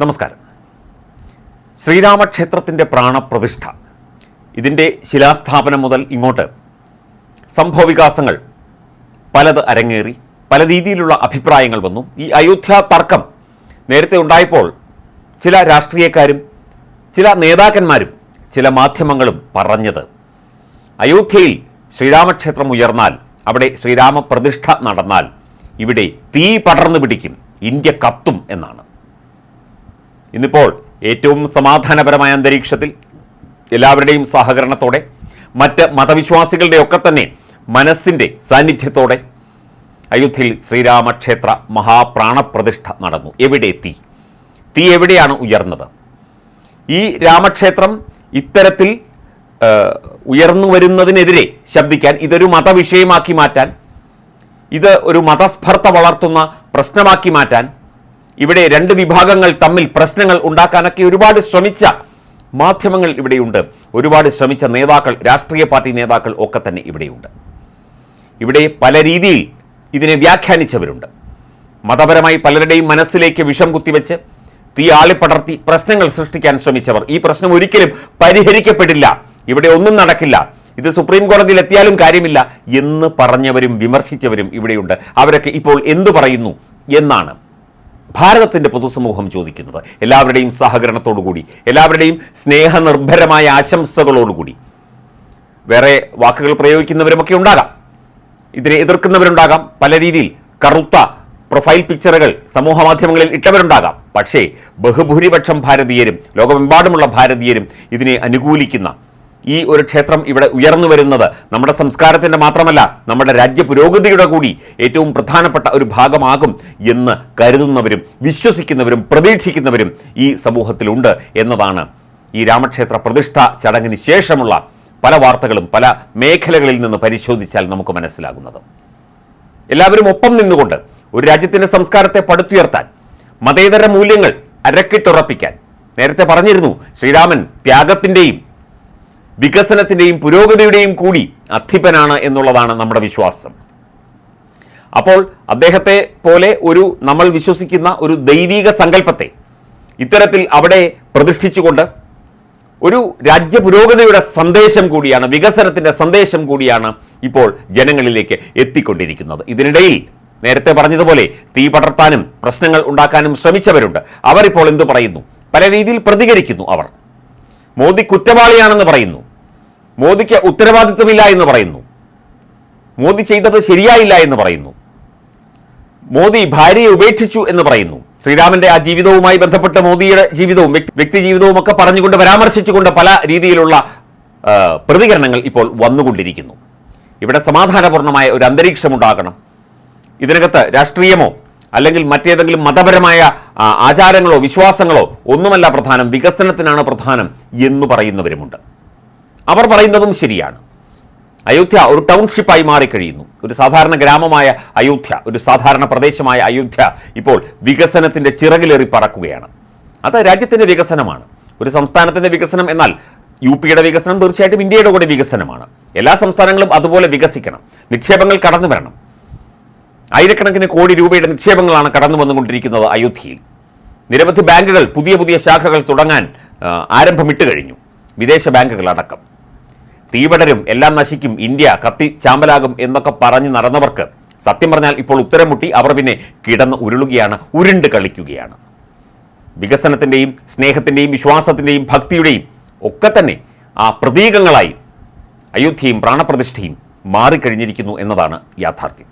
നമസ്കാരം. ശ്രീരാമക്ഷേത്രത്തിന്റെ പ്രാണപ്രതിഷ്ഠ. ഇതിന്റെ ശിലാസ്ഥാപനം മുതൽ ഇങ്ങോട്ട് സംഭവവികാസങ്ങൾ പലത് അരങ്ങേറി പല രീതിയിലുള്ള അഭിപ്രായങ്ങൾ വന്നു. ഈ അയോധ്യ തർക്കം നേരത്തെ ഉണ്ടായപ്പോൾ ചില രാഷ്ട്രീയക്കാരും ചില നേതാക്കന്മാരും ചില മാധ്യമങ്ങളും പറഞ്ഞത് അയോധ്യയിൽ ശ്രീരാമക്ഷേത്രം ഉയർന്നാൽ അവിടെ ശ്രീരാമപ്രതിഷ്ഠ നടന്നാൽ ഇവിടെ തീ പടർന്നു പിടിക്കും ഇന്ത്യ കത്തും എന്നാണ്. ഇന്നിപ്പോൾ ഏറ്റവും സമാധാനപരമായ അന്തരീക്ഷത്തിൽ എല്ലാവരുടെയും സഹകരണത്തോടെ മറ്റ് മതവിശ്വാസികളുടെയൊക്കെ തന്നെ മനസ്സിന്റെ സാന്നിധ്യത്തോടെ അയോധ്യയിൽ ശ്രീരാമക്ഷേത്ര മഹാപ്രാണപ്രതിഷ്ഠ നടന്നു. എവിടെ തീ തീ എവിടെയാണ് ഉയർന്നത്? ഈ രാമക്ഷേത്രം ഇത്തരത്തിൽ ഉയർന്നു വരുന്നതിനെതിരെ ശബ്ദിക്കാൻ ഇതൊരു മതവിഷയമാക്കി മാറ്റാൻ ഇത് ഒരു മതസ്പർദ്ധ വളർത്തുന്ന പ്രശ്നമാക്കി മാറ്റാൻ ഇവിടെ രണ്ട് വിഭാഗങ്ങൾ തമ്മിൽ പ്രശ്നങ്ങൾ ഉണ്ടാക്കാനൊക്കെ ഒരുപാട് ശ്രമിച്ച മാധ്യമങ്ങൾ ഇവിടെയുണ്ട്. ഒരുപാട് ശ്രമിച്ച നേതാക്കൾ രാഷ്ട്രീയ പാർട്ടി നേതാക്കൾ ഒക്കെ തന്നെ ഇവിടെയുണ്ട്. ഇവിടെ പല രീതിയിൽ ഇതിനെ വ്യാഖ്യാനിച്ചവരുണ്ട്. മതപരമായി പലരുടെയും മനസ്സിലേക്ക് വിഷം കുത്തിവെച്ച് തീ ആളിപ്പടർത്തി പ്രശ്നങ്ങൾ സൃഷ്ടിക്കാൻ ശ്രമിച്ചവർ. ഈ പ്രശ്നം ഒരിക്കലും പരിഹരിക്കപ്പെടില്ല. ഇവിടെ ഒന്നും നടക്കില്ല. ഇത് സുപ്രീം കോടതിയിൽ എത്തിയാലും കാര്യമില്ല എന്ന് പറഞ്ഞവരും വിമർശിച്ചവരും ഇവിടെയുണ്ട്. അവരൊക്കെ ഇപ്പോൾ എന്തു പറയുന്നു എന്നാണ് ഭാരതത്തിന്റെ പൊതുസമൂഹം ചോദിക്കുന്നത്. എല്ലാവരുടെയും സഹകരണത്തോടുകൂടി എല്ലാവരുടെയും സ്നേഹനിർഭരമായ ആശംസകളോടുകൂടി. വേറെ വാക്കുകൾ പ്രയോഗിക്കുന്നവരുമൊക്കെ ഉണ്ടാകാം. ഇതിനെ എതിർക്കുന്നവരുണ്ടാകാം. പല രീതിയിൽ കറുത്ത പ്രൊഫൈൽ പിക്ചറുകൾ സമൂഹ മാധ്യമങ്ങളിൽ ഇട്ടവരുണ്ടാകാം. പക്ഷേ ബഹുഭൂരിപക്ഷം ഭാരതീയരും ലോകമെമ്പാടുമുള്ള ഭാരതീയരും ഇതിനെ അനുകൂലിക്കുന്ന ഈ ഒരു ക്ഷേത്രം ഇവിടെ ഉയർന്നു വരുന്നത് നമ്മുടെ സംസ്കാരത്തിന്റെ മാത്രമല്ല നമ്മുടെ രാജ്യ പുരോഗതിയുടെ കൂടി ഏറ്റവും പ്രധാനപ്പെട്ട ഒരു ഭാഗമാകും എന്ന് കരുതുന്നവരും വിശ്വസിക്കുന്നവരും പ്രതീക്ഷിക്കുന്നവരും ഈ സമൂഹത്തിലുണ്ട് എന്നതാണ് ഈ രാമക്ഷേത്ര പ്രതിഷ്ഠ ചടങ്ങിന് ശേഷമുള്ള പല വാർത്തകളും പല മേഖലകളിൽ നിന്ന് പരിശോധിച്ചാൽ നമുക്ക് മനസ്സിലാകുന്നത്. എല്ലാവരും ഒപ്പം നിന്നുകൊണ്ട് ഒരു രാജ്യത്തിന്റെ സംസ്കാരത്തെ പടുത്തുയർത്താൻ മതേതര മൂല്യങ്ങൾ അരക്കിട്ടുറപ്പിക്കാൻ. നേരത്തെ പറഞ്ഞിരുന്നു ശ്രീരാമൻ ത്യാഗത്തിന്റെയും വികസനത്തിന്റെയും പുരോഗതിയുടെയും കൂടി അധിപനാണ് എന്നുള്ളതാണ് നമ്മുടെ വിശ്വാസം. അപ്പോൾ അദ്ദേഹത്തെ പോലെ ഒരു നമ്മൾ വിശ്വസിക്കുന്ന ഒരു ദൈവീക സങ്കല്പത്തെ ഇത്തരത്തിൽ അവിടെ പ്രതിഷ്ഠിച്ചുകൊണ്ട് ഒരു രാജ്യ പുരോഗതിയുടെ സന്ദേശം കൂടിയാണ് വികസനത്തിന്റെ സന്ദേശം കൂടിയാണ് ഇപ്പോൾ ജനങ്ങളിലേക്ക് എത്തിക്കൊണ്ടിരിക്കുന്നത്. ഇതിനിടയിൽ നേരത്തെ പറഞ്ഞതുപോലെ തീ പടർത്താനും പ്രശ്നങ്ങൾ ഉണ്ടാക്കാനും ശ്രമിച്ചവരുണ്ട്. അവരിപ്പോൾ എന്തു പറയുന്നു? പല രീതിയിൽ പ്രതികരിക്കുന്നു അവർ. മോദി കുറ്റവാളിയാണെന്ന് പറയുന്നു. മോദിക്ക് ഉത്തരവാദിത്വമില്ല എന്ന് പറയുന്നു. മോദി ചെയ്തത് ശരിയായില്ല എന്ന് പറയുന്നു. മോദി ഭാര്യയെ ഉപേക്ഷിച്ചു എന്ന് പറയുന്നു. ശ്രീരാമന്റെ ആ ജീവിതവുമായി ബന്ധപ്പെട്ട മോദിയുടെ ജീവിതവും വ്യക്തി- ജീവിതവും ഒക്കെ പറഞ്ഞുകൊണ്ട് പരാമർശിച്ചുകൊണ്ട് പല രീതിയിലുള്ള പ്രതികരണങ്ങൾ ഇപ്പോൾ വന്നുകൊണ്ടിരിക്കുന്നു. ഇവിടെ സമാധാനപൂർണമായ ഒരു അന്തരീക്ഷം ഉണ്ടാകണം. ഇതിനകത്ത് രാഷ്ട്രീയമോ അല്ലെങ്കിൽ മറ്റേതെങ്കിലും മതപരമായ ആചാരങ്ങളോ വിശ്വാസങ്ങളോ ഒന്നുമല്ല പ്രധാനം. വികസനത്തിനാണ് പ്രധാനം എന്ന് പറയുന്നവരുമുണ്ട്. അവർ പറയുന്നതും ശരിയാണ്. അയോധ്യ ഒരു ടൗൺഷിപ്പായി മാറിക്കഴിയുന്നു. ഒരു സാധാരണ ഗ്രാമമായ അയോധ്യ ഒരു സാധാരണ പ്രദേശമായ അയോധ്യ ഇപ്പോൾ വികസനത്തിന്റെ ചിറകിലേറി പറക്കുകയാണ്. അത് രാജ്യത്തിന്റെ വികസനമാണ്. ഒരു സംസ്ഥാനത്തിന്റെ വികസനം എന്നാൽ യു പിയുടെ വികസനം തീർച്ചയായിട്ടും ഇന്ത്യയുടെ കൂടെ വികസനമാണ്. എല്ലാ സംസ്ഥാനങ്ങളും അതുപോലെ വികസിക്കണം. നിക്ഷേപങ്ങൾ കടന്നു വരണം. ആയിരക്കണക്കിന് കോടി രൂപയുടെ നിക്ഷേപങ്ങളാണ് കടന്നു വന്നുകൊണ്ടിരിക്കുന്നത് അയോധ്യയിൽ. നിരവധി ബാങ്കുകൾ പുതിയ പുതിയ ശാഖകൾ തുടങ്ങാൻ ആരംഭമിട്ട് കഴിഞ്ഞു. വിദേശ ബാങ്കുകൾ അടക്കം തീവടരും എല്ലാം നശിക്കും ഇന്ത്യ കത്തി ചാമ്പലാകും എന്നൊക്കെ പറഞ്ഞു നടന്നവർക്ക് സത്യം പറഞ്ഞാൽ ഇപ്പോൾ ഉത്തരം മുട്ടി അവർ പിന്നെ കിടന്ന് ഉരുളുകയാണ് ഉരുണ്ട് കളിക്കുകയാണ്. വികസനത്തിന്റെയും സ്നേഹത്തിന്റെയും വിശ്വാസത്തിന്റെയും ഭക്തിയുടെയും ഒക്കെ തന്നെ ആ പ്രതീകങ്ങളായി അയോധ്യയും പ്രാണപ്രതിഷ്ഠയും മാറിക്കഴിഞ്ഞിരിക്കുന്നു എന്നതാണ് യാഥാർത്ഥ്യം.